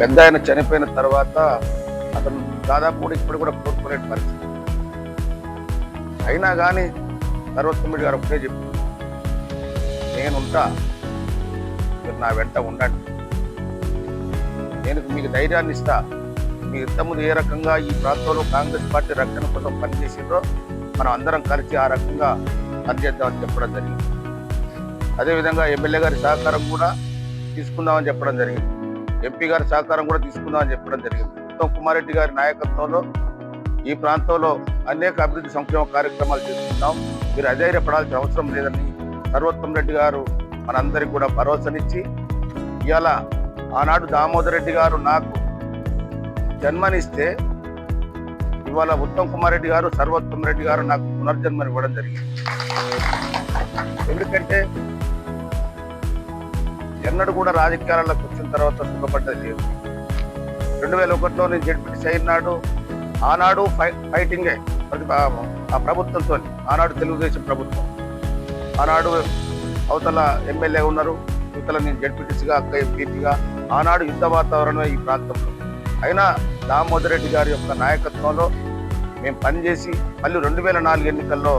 పెద్ద ఆయన చనిపోయిన తర్వాత అతను దాదాపు కూడా ఇప్పుడు కూడా కోరుకునే పరిస్థితి. అయినా కానీ సర్వోత్తముడి గారు ఒకటే చెప్పి. నేనుంటా మీరు నా వెంట ఉండండి. నేను మీకు ధైర్యాన్ని ఇస్తా. మీ ఇంతకుముందు ఏ రకంగా ఈ ప్రాంతంలో కాంగ్రెస్ పార్టీ రక్షణ కోసం పనిచేసిందో మనం అందరం కలిసి ఆ రకంగా పనిచేద్దామని చెప్పడం జరిగింది. అదేవిధంగా ఎమ్మెల్యే గారి సహకారం కూడా తీసుకుందామని చెప్పడం జరిగింది. ఎంపీ గారి సహకారం కూడా తీసుకుందామని చెప్పడం జరిగింది. ఉత్తమ్ కుమార్ రెడ్డి గారి నాయకత్వంలో ఈ ప్రాంతంలో అనేక అభివృద్ధి సంక్షేమ కార్యక్రమాలు చేస్తున్నాం. మీరు అధైర్యపడాల్సిన అవసరం లేదని సర్వోత్తమ్ రెడ్డి గారు మనందరికీ కూడా భరోసానిచ్చి ఇవాళ ఆనాడు దామోదర్ రెడ్డి గారు నాకు జన్మనిస్తే ఇవాళ ఉత్తమ్ కుమార్ రెడ్డి గారు సర్వోత్తమ్ రెడ్డి గారు నాకు పునర్జన్మని ఇవ్వడం జరిగింది. ఎందుకంటే ఎన్నడూ కూడా రాజకీయాలకు వచ్చిన తర్వాత సుఖపడ్డది లేదు రెండు వేల ఒకటిలో నేను జడ్పీటీ అయినాడు ఆనాడు ఫై ఫైటింగే ప్రతి ఆ ప్రభుత్వంతో ఆనాడు తెలుగుదేశం ప్రభుత్వం. ఆనాడు అవతల ఎమ్మెల్యే ఉన్నారు ఇవతల నేను జడ్పీటీసీగా అక్క ఎంపీగా ఆనాడు యుద్ధ వాతావరణమే ఈ ప్రాంతంలో. అయినా దామోదర్ రెడ్డి గారి యొక్క నాయకత్వంలో మేము పనిచేసి మళ్ళీ రెండు వేల నాలుగు ఎన్నికల్లో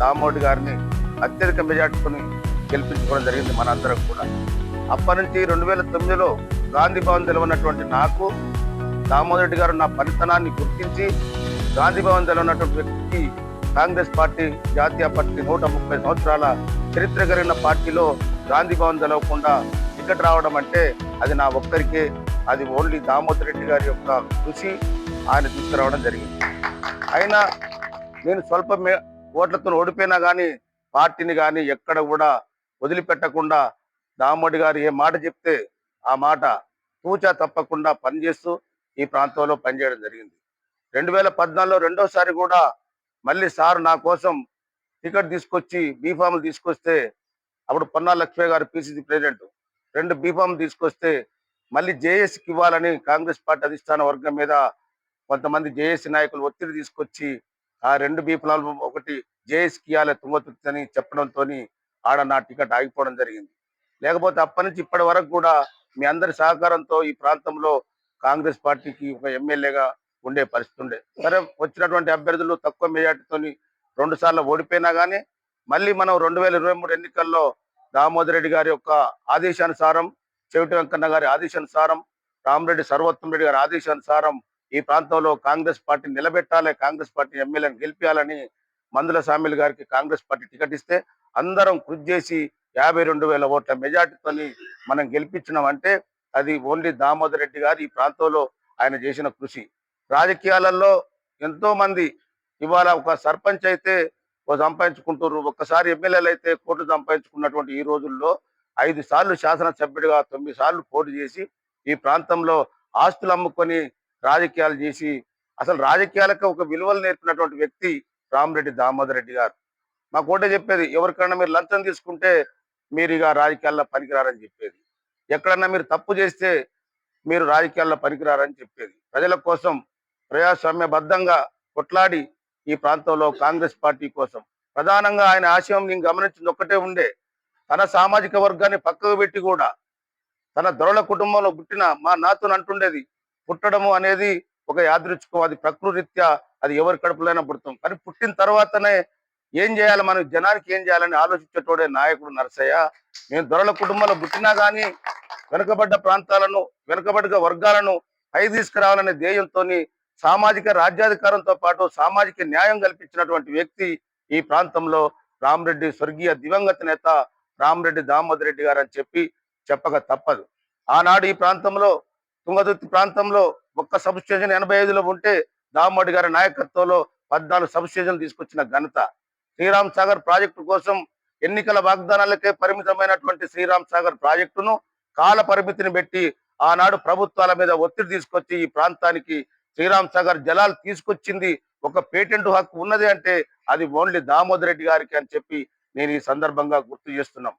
దామోదర్ గారిని అత్యధిక మెజార్టీని గెలిపించుకోవడం జరిగింది మనందరం కూడా. అప్పటి నుంచి రెండు వేల తొమ్మిదిలో గాంధీ భవన్ తెలవనటువంటి నాకు దామోదర్ రెడ్డి గారు నా పనితనాన్ని గుర్తించి గాంధీ భవన్ తెలవనటువంటి వ్యక్తికి కాంగ్రెస్ పార్టీ జాతీయ పార్టీ నూట ముప్పై సంవత్సరాల చరిత్ర కలిగిన పార్టీలో గాంధీ భవన్ తెలవకుండా టికెట్ రావడం అంటే అది నా ఒక్కరికే అది ఓన్లీ దామోదర్ రెడ్డి గారి యొక్క కృషి ఆయన తీసుకురావడం జరిగింది. అయినా నేను స్వల్పమే ఓట్లతో ఓడిపోయినా కానీ పార్టీని కానీ ఎక్కడ కూడా వదిలిపెట్టకుండా దామోడి గారు ఏ మాట చెప్తే ఆ మాట తూచా తప్పకుండా పనిచేస్తూ ఈ ప్రాంతంలో పనిచేయడం జరిగింది. రెండు వేల పద్నాలుగులో రెండోసారి కూడా మళ్ళీ సార్ నా కోసం టికెట్ తీసుకొచ్చి బీఫామ్లు తీసుకొస్తే అప్పుడు పొన్నా లక్ష్మయ్య గారు పిసిసి ప్రెసిడెంట్. రెండు బీఫామ్ తీసుకొస్తే మళ్ళీ జేఏసీకి ఇవ్వాలని కాంగ్రెస్ పార్టీ అధిష్టాన వర్గం మీద కొంతమంది జేఏసీ నాయకులు ఒత్తిడి తీసుకొచ్చి ఆ రెండు బీఫాలు ఒకటి జేఏసీకి ఇవ్వాలి తుంగతుర్తి అని చెప్పడంతో ఆడ నా టికెట్ ఆగిపోవడం జరిగింది. లేకపోతే అప్పటి నుంచి ఇప్పటి వరకు కూడా మీ అందరి సహకారంతో ఈ ప్రాంతంలో కాంగ్రెస్ పార్టీకి ఒక ఎమ్మెల్యేగా ఉండే పరిస్థితి ఉండే. సరే వచ్చినటువంటి అభ్యర్థులు తక్కువ మెజార్టీతో రెండు సార్లు ఓడిపోయినా కానీ మళ్ళీ మనం రెండు వేల ఇరవై మూడు ఎన్నికల్లో దామోదర్ రెడ్డి గారి యొక్క ఆదేశానుసారం చెవిటి వెంకన్న గారి ఆదేశానుసారం రామరెడ్డి సర్వోత్తమ్ రెడ్డి గారి ఆదేశానుసారం ఈ ప్రాంతంలో కాంగ్రెస్ పార్టీ నిలబెట్టాలి కాంగ్రెస్ పార్టీ ఎమ్మెల్యేని గెలిపించాలని మందుల సామిల్ గారికి కాంగ్రెస్ పార్టీ టికెట్ ఇస్తే అందరం కృషి చేసి యాభై రెండు వేల ఓట్ల మెజార్టీతోని మనం గెలిపించినామంటే అది ఓన్లీ దామోదర్ రెడ్డి గారు ఈ ప్రాంతంలో ఆయన చేసిన కృషి. రాజకీయాలలో ఎంతో మంది ఇవాళ ఒక సర్పంచ్ అయితే సంపాదించుకుంటారు ఒక్కసారి ఎమ్మెల్యేలు అయితే కోట్లు సంపాదించుకున్నటువంటి ఈ రోజుల్లో ఐదు సార్లు శాసనసభ్యుడిగా తొమ్మిది సార్లు పోటీ చేసి ఈ ప్రాంతంలో ఆస్తులు అమ్ముకొని రాజకీయాలు చేసి అసలు రాజకీయాలకు ఒక విలువలు నేర్పినటువంటి వ్యక్తి రామరెడ్డి దామోదర్ రెడ్డి గారు. మాకు ఒకటే చెప్పేది ఎవరికైనా మీరు లంచం తీసుకుంటే మీరు ఇక రాజకీయాల్లో పనికిరారని చెప్పేది. ఎక్కడన్నా మీరు తప్పు చేస్తే మీరు రాజకీయాల్లో పనికిరారని చెప్పేది. ప్రజల కోసం ప్రజాస్వామ్యబద్ధంగా కొట్లాడి ఈ ప్రాంతంలో కాంగ్రెస్ పార్టీ కోసం. ప్రధానంగా ఆయన ఆశయం నేను గమనించింది ఒక్కటే ఉండే తన సామాజిక వర్గాన్ని పక్కకు పెట్టి కూడా తన దొరల కుటుంబంలో పుట్టిన మా నాతును అంటుండేది పుట్టడము అనేది ఒక యాదృచ్ఛికం అది ప్రకృతిత్యా అది ఎవరి కడుపులైనా పుడతాం. కానీ పుట్టిన తర్వాతనే ఏం చేయాలి మనం? జనానికి ఏం చేయాలని ఆలోచించేటోడే నాయకుడు నరసయ్య. మేము దొరల కుటుంబంలో పుట్టినా కానీ వెనుకబడ్డ ప్రాంతాలను వెనుకబడ్డ వర్గాలను పై తీసుకురావాలనే ధ్యేయంతో సామాజిక రాజ్యాధికారంతో పాటు సామాజిక న్యాయం కల్పించినటువంటి వ్యక్తి ఈ ప్రాంతంలో రామరెడ్డి స్వర్గీయ దివంగత నేత రామరెడ్డి దామోదర్ రెడ్డి గారు అని చెప్పి చెప్పక తప్పదు. ఆనాడు ఈ ప్రాంతంలో తుంగతుర్తి ప్రాంతంలో ఒక్క సబ్ స్టేషన్ ఎనభై ఐదులో ఉంటే దామోడి గారి నాయకత్వంలో పద్నాలుగు సబ్ స్టేషన్లు తీసుకొచ్చిన ఘనత. శ్రీరామ్ సాగర్ ప్రాజెక్టు కోసం ఎన్నికల వాగ్దానాలకే పరిమితమైనటువంటి శ్రీరామ్ సాగర్ ప్రాజెక్టును కాల పరిమితిని పెట్టి ఆనాడు ప్రభుత్వాల మీద ఒత్తిడి తీసుకొచ్చి ఈ ప్రాంతానికి శ్రీరామ్ సాగర్ జలాలు తీసుకొచ్చింది. ఒక పేటెంట్ హక్కు ఉన్నది అంటే అది ఓన్లీ దామోదర్ రెడ్డి గారికి అని చెప్పి నేను ఈ సందర్భంగా గుర్తు చేస్తున్నాం.